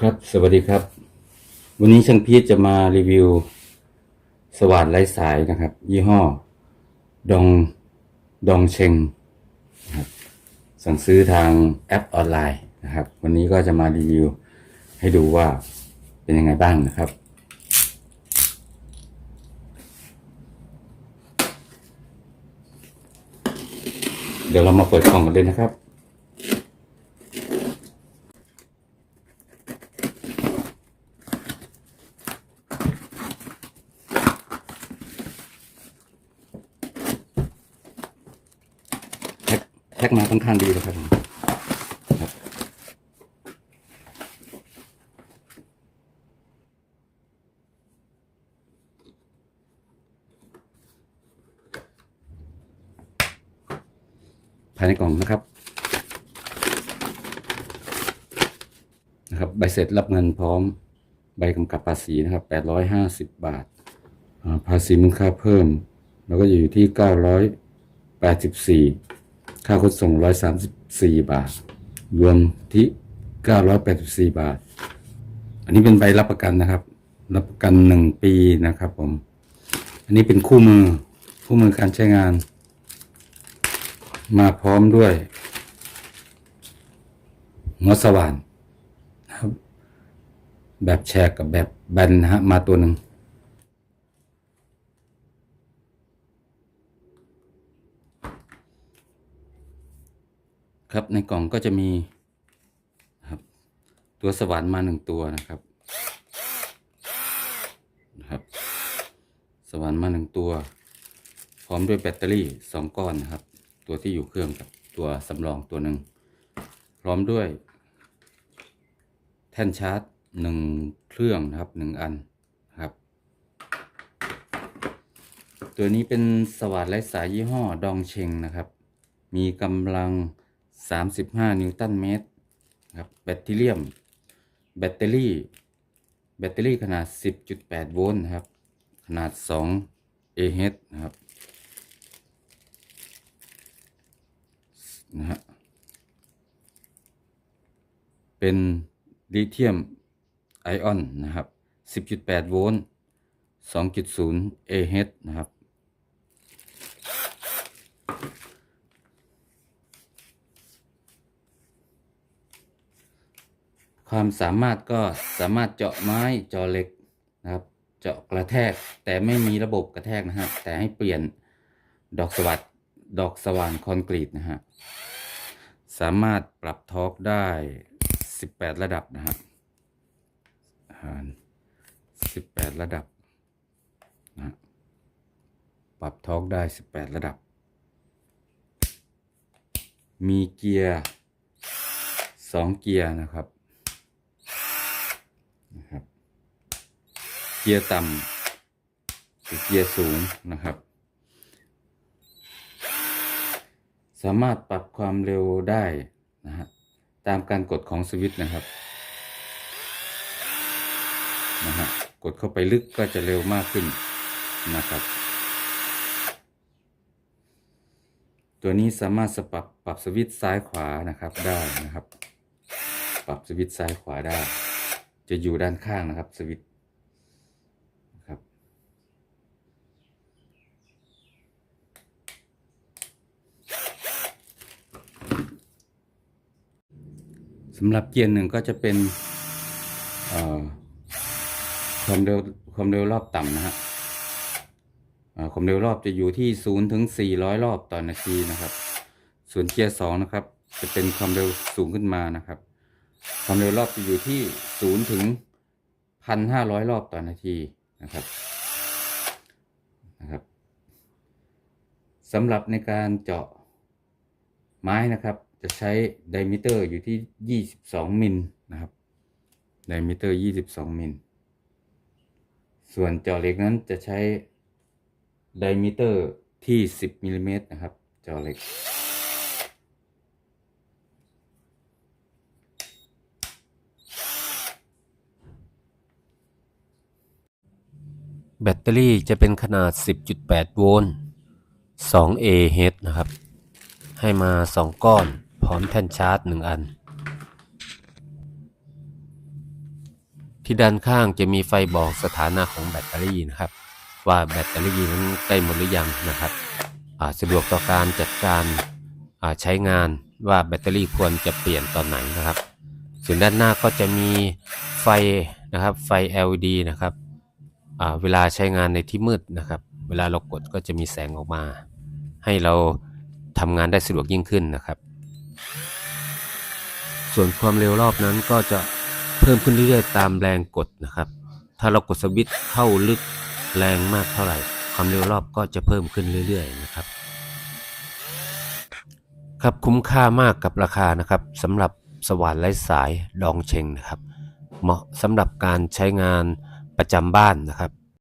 ครับ สวัสดีครับ วันนี้ช่างพีชจะมารีวิว สว่านไร้สายนะครับ ยี่ห้อ ดองดองเชงนะครับสั่งซื้อทางแอปออนไลน์นะครับ วันนี้ก็จะมารีวิว ให้ดูว่าเป็นยังไงบ้างนะครับ เดี๋ยวเรามาเปิดกล่องกันเลยนะครับ แพ็คแพ็คมาค่อนข้างดีเลยครับภายในกล่องนะครับนะครับ ใบเสร็จรับเงินพร้อมใบกำกับภาษีนะครับ 850 บาทอ่าภาษีมูลค่าเพิ่มเราก็อยู่ที่ 984 ค่าขนส่ง134บาท รวมที่984บาท อันนี้เป็นใบรับประกันนะครับ รับประกัน1ปีนะครับผม อันนี้เป็นคู่มือ คู่มือการใช้งาน มาพร้อมด้วยหัวสว่านนะครับ แบบแชกกับแบบแบนนะฮะ มาตัวหนึ่ง ครับในกล่องก็จะมีครับ ตัวสว่านมาหนึ่งตัวนะครับนะครับ สว่านมาหนึ่งตัว พร้อมด้วยแบตเตอรี่สองก้อนนะครับ ตัวที่อยู่เครื่องกับตัวสำรองตัวหนึ่งพร้อมด้วย แท่นชาร์จหนึ่งเครื่องนะครับหนึ่งอันนะครับ ตัวนี้เป็นสว่านไร้สายยี่ห้อดองเชงนะครับ มีกำลัง 35 นิวตันเมตรครับแบตเตอรี่ยมแบตเตอรี่ แบตเตอรี่ขนาด 10.8 โวลต์ครับ ขนาด 2 AH นะครับนะฮะเป็นลิเธียมไอออนนะครับ 10.8 โวลต์ 2.0 AH นะครับ ความสามารถก็สามารถเจาะไม้เจาะเหล็กนะครับ เจาะกระแทกแต่ไม่มีระบบกระแทกนะฮะแต่ให้เปลี่ยนดอกสวัสดดอกสว่านคอนกรีตนะฮะสามารถปรับทอร์กได้ 18 ระดับนะฮะอ่า18 ระดับนะฮะปรับทอร์กได้ 18 ระดับ มีเกียร์ 2 เกียร์นะครับ เกียร์ต่ำกับเกียร์สูงนะครับ สามารถปรับความเร็วได้นะฮะตามการกดของสวิตช์นะครับนะฮะกดเข้าไปลึกก็จะเร็วมากขึ้นนะครับ ตัวนี้สามารถสปรับปรับสวิตช์ซ้ายขวานะครับได้นะครับ ปรับสวิตช์ซ้ายขวาได้ จะอยู่ด้านข้างนะครับสวิตช์นะครับ สำหรับเกียร์หนึ่งก็จะเป็นความเร็วความเร็วรอบต่ำนะฮะความเร็วรอบจะอยู่ที่ศูนย์ถึงสี่ร้อยรอบต่อนาทีนะครับ ส่วนเกียร์สองนะครับ จะเป็นความเร็วสูงขึ้นมานะครับ ความเร็วรอบจะอยู่ที่ศูนย์ถึงพันห้าร้อยรอบต่อนาทีนะครับนะครับสำหรับในการเจาะไม้นะครับจะใช้ไดมิเตอร์อยู่ที่ยี่สิบสองมิลนะครับ ไดมิเตอร์ยี่สิบสองมิล ส่วนจาะเล็กนั้นจะใช้ไดมิเตอร์ที่สิบมิลลิเมตรนะครับจาะเล็ก แบตเตอรี่จะเป็นขนาด 10.8 โวลต์ 2 Ah นะครับ ให้มา 2 ก้อน พร้อมแท่นชาร์จ1อัน ที่ด้านข้างจะมีไฟบอกสถานะของแบตเตอรี่นะครับ ว่าแบตเตอรี่นั้นใกล้หมดหรือยังนะครับสะดวกต่อการจัดการใช้งานว่าแบตเตอรี่ควรจะเปลี่ยนตอนไหนนะครับ ส่วนด้านหน้าก็จะมีไฟนะครับไฟ LED นะครับเวลาใช้งานในที่มืดนะครับ เวลาเรากดก็จะมีแสงออกมา ให้เราทำงานได้สะดวกยิ่งขึ้นนะครับ ส่วนความเร็วรอบนั้นก็จะเพิ่มขึ้นเรื่อยๆตามแรงกดนะครับ ถ้าเรากดสวิตช์เข้าลึกแรงมากเท่าไหร่ ความเร็วรอบก็จะเพิ่มขึ้นเรื่อยๆนะครับ ครับคุ้มค่ามากกับราคานะครับสำหรับสว่านไร้สายดองเชงนะครับ เหมาะสำหรับการใช้งานประจำบ้านนะครับ